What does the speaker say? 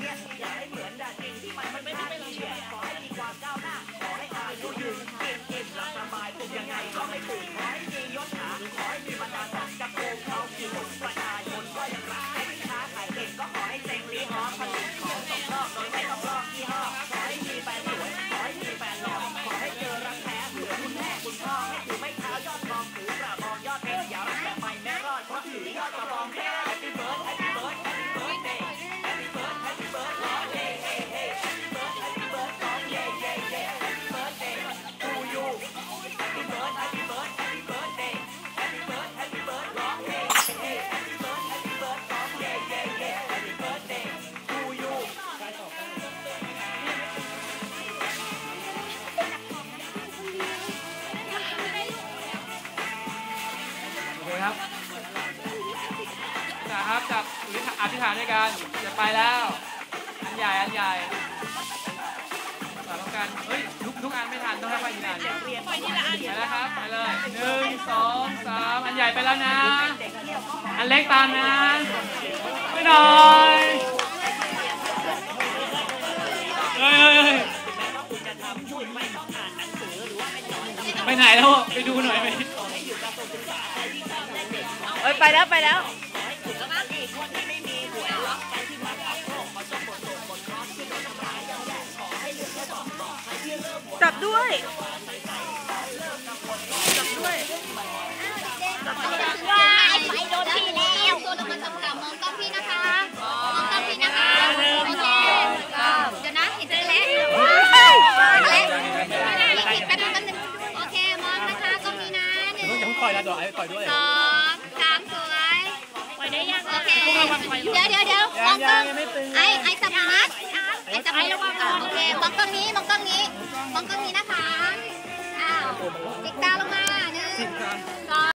เนี่ยอย่าให้เหมือนดังสิ่งที่มันมันไม่ไม่เชื่อขอให้มีความก้าวหน้า ขอให้อายุยืนกินอิ่มหลับสบายปลุกยังไงก็ไม่ตื่นข ครับนะครับจับอธิษฐานด้วยกันจะไปแล้ว อันใหญ่อันใหญ่สาธุกันเฮ้ยทุกทุกอันไม่ทันต้องให้ไปทีละอันไปทีละอันไปแล้วครับไปเลยหนึ่งสองสามอันใหญ่ไปแล้วนะ อันเล็กตามนะไปหน่อยเฮ้ยเฮ้ยเฮ้ยไปไหนแล้วไปดูหน่อยไหม เอ้ยไปแล้วไปแล้วจับด้วยจับด้วยว้ายไปโดนพี่แล้วตัวลงมาสำคัญมองกล้องพี่นะคะมองกล้องพี่นะคะโอเคเดี๋ยวนะเห็นจะแล้วแล้วอีกแป๊บนึงแป๊บนึงโอเคมองนะคะกล้องนี้นะหนึ่งอย่าเพิ่งปล่อยนะดอกไอ้ปล่อยด้วยสอง ได้ยังโอเคเดี๋ยวเดี๋ยวเดี๋ยวมองกล้องไอ้ไอ้จับมือนะไอ้จับมือระวังโอเคมองกล้องนี้มองกล้องนี้มองกล้องนี้นะคะอ้าวติดตาลงมาหนึ่งสอง